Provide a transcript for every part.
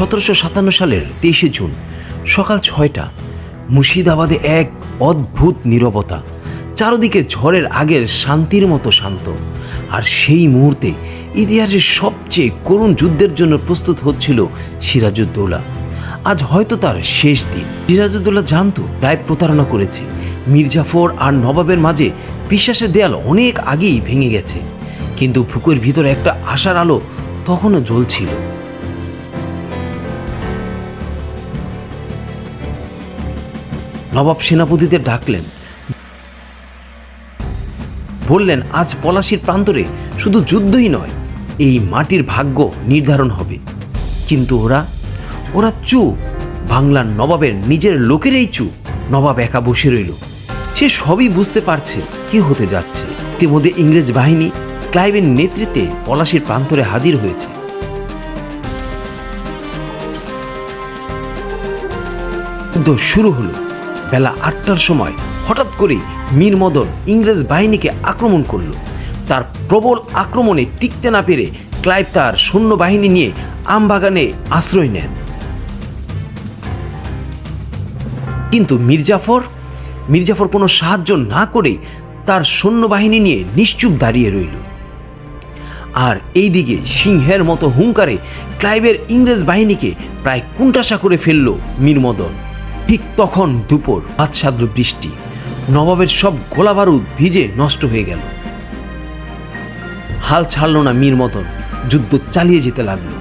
সতেরোশো সাতান্ন সালের তেইশে জুন, সকাল ছয়টা, মুর্শিদাবাদে এক অদ্ভুত নীরবতা, চারদিকে ঝড়ের আগের শান্তির মতো শান্ত। আর সেই মুহূর্তে ইতিহাসের সবচেয়ে করুণ যুদ্ধের জন্য প্রস্তুত হচ্ছিল সিরাজউদ্দৌলা। আজ হয়তো তার শেষ দিন। সিরাজউদ্দৌলা জানতো ক্লাইভ প্রতারণা করেছে। মির্জাফর আর নবাবের মাঝে বিশ্বাসের দেয়াল অনেক আগেই ভেঙে গেছে। কিন্তু বুকের ভিতরে একটা আশার আলো তখনও জ্বলছিল। নবাব সেনাপতিদের ডাকলেন। বললেন, আজ পলাশির প্রান্তরে শুধু যুদ্ধই নয়, এই মাটির ভাগ্য নির্ধারণ হবে। কিন্তু ওরা ওরা চুপ। বাংলার নবাবের নিজের লোকেরই চুপ। নবাব একা বসে রইল। সে সবই বুঝতে পারছে কি হতে যাচ্ছে। ইতিমধ্যে ইংরেজ বাহিনী ক্লাইভের নেতৃত্বে পলাশির প্রান্তরে হাজির হয়েছে। শুরু হলো। বেলা আটটার সময় হঠাৎ করে মীর মদন ইংরেজ বাহিনীকে আক্রমণ করল। তার প্রবল আক্রমণে টিকতে না পেরে ক্লাইভ তার সৈন্যবাহিনী নিয়ে আমবাগানে আশ্রয় নেন। কিন্তু মির্জাফর মির্জাফর কোনো সাহায্য না করে তার সৈন্যবাহিনী নিয়ে নিশ্চুপ দাঁড়িয়ে রইল। আর এইদিকে সিংহের মতো হুঙ্কারে ক্লাইভের ইংরেজ বাহিনীকে প্রায় কুণ্ঠাসা করে ফেলল মীরমদন ঠিক তখন দুপুর বাদসাদ্র বৃষ্টি, নবাবের সব গোলা বারুদ ভিজে নষ্ট হয়ে গেল। হাল ছাড়ল না মীরমদন যুদ্ধ চালিয়ে যেতে লাগল।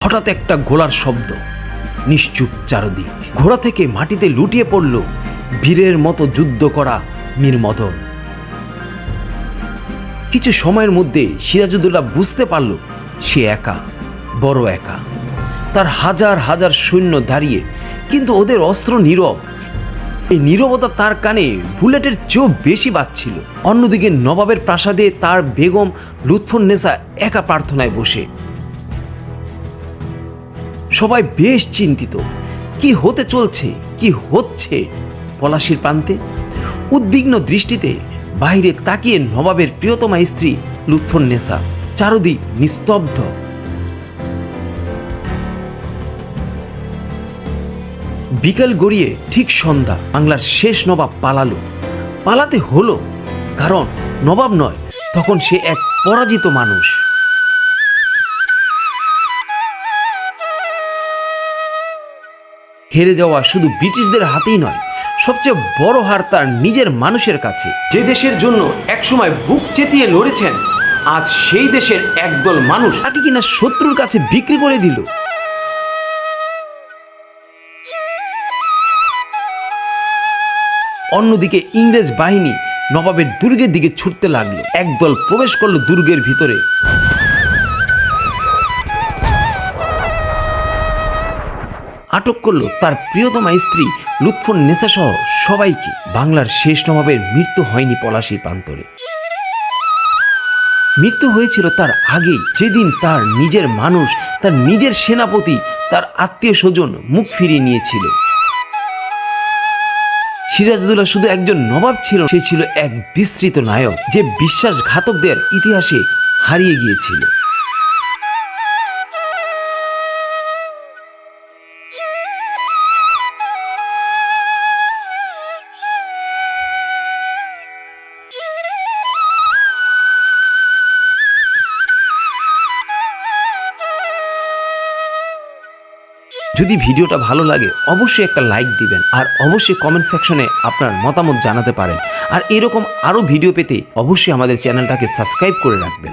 হঠাৎ একটা গোলার শব্দ, নিশ্চুপ চারদিক। ঘোড়া থেকে মাটিতে লুটিয়ে পড়ল বীরের মতো যুদ্ধ করা মীর মদন। কিছু সময়ের মধ্যে সিরাজুদ্দৌলা বুঝতে পারল, সে একা। বড় একা। তার হাজার হাজার সৈন্য দাঁড়িয়ে, কিন্তু ওদের অস্ত্র নীরব। এই নীরবতা তার কানে বুলেটের চেয়েও বেশি বাজছিল। অন্যদিকে নবাবের প্রাসাদে তার বেগম লুৎফুন্নেসা একা প্রার্থনায় বসে। সবাই বেশ চিন্তিত। কি হতে চলছে? কি হচ্ছে? পলাশির প্রান্তে উদ্বিগ্ন দৃষ্টিতে বাইরে তাকিয়ে নবাবের প্রিয়তমা স্ত্রী লুৎফুন্নেসা চারদিক নিস্তব্ধ। বিকেল গড়িয়ে ঠিক সন্ধ্যা বাংলার শেষ নবাব পালালো। পালাতে হলো, কারণ নবাব নয়, তখন সে এক পরাজিত মানুষ। হেরে যাওয়া শুধু ব্রিটিশদের হাতেই নয়, সবচেয়ে বড় হার তার নিজের মানুষের কাছে। যে দেশের জন্য একসময় বুক চেতিয়ে লড়েছেন, আজ সেই দেশের একদল মানুষ তাকে কিনা শত্রুর কাছে বিক্রি করে দিল। অন্যদিকে ইংরেজ বাহিনী নবাবের দুর্গের দিকে ছুটতে লাগল। একদল প্রবেশ করল দুর্গের ভিতরে। আটক করল তার প্রিয়তমা স্ত্রী লুৎফুন নেশা সহ সবাইকে। বাংলার শেষ নবাবের মৃত্যু হয়নি পলাশির প্রান্তরে। মৃত্যু হয়েছিল তার আগেই। যেদিন তার নিজের মানুষ, তার নিজের সেনাপতি, তার আত্মীয় স্বজন মুখ ফিরিয়ে নিয়েছিল। সিরাজউদ্দৌলা শুধু একজন নবাব ছিল, সে ছিল এক বিস্তৃত নায়ক যে বিশ্বাসঘাতকদের ইতিহাসে হারিয়ে গিয়েছিল। যদি ভিডিওটা ভালো লাগে, অবশ্যই একটা লাইক দিবেন আর অবশ্যই কমেন্ট সেকশনে আপনার মতামত জানাতে পারেন। আর এরকম আরও ভিডিও পেতে অবশ্যই আমাদের চ্যানেলটাকে সাবস্ক্রাইব করে রাখবেন।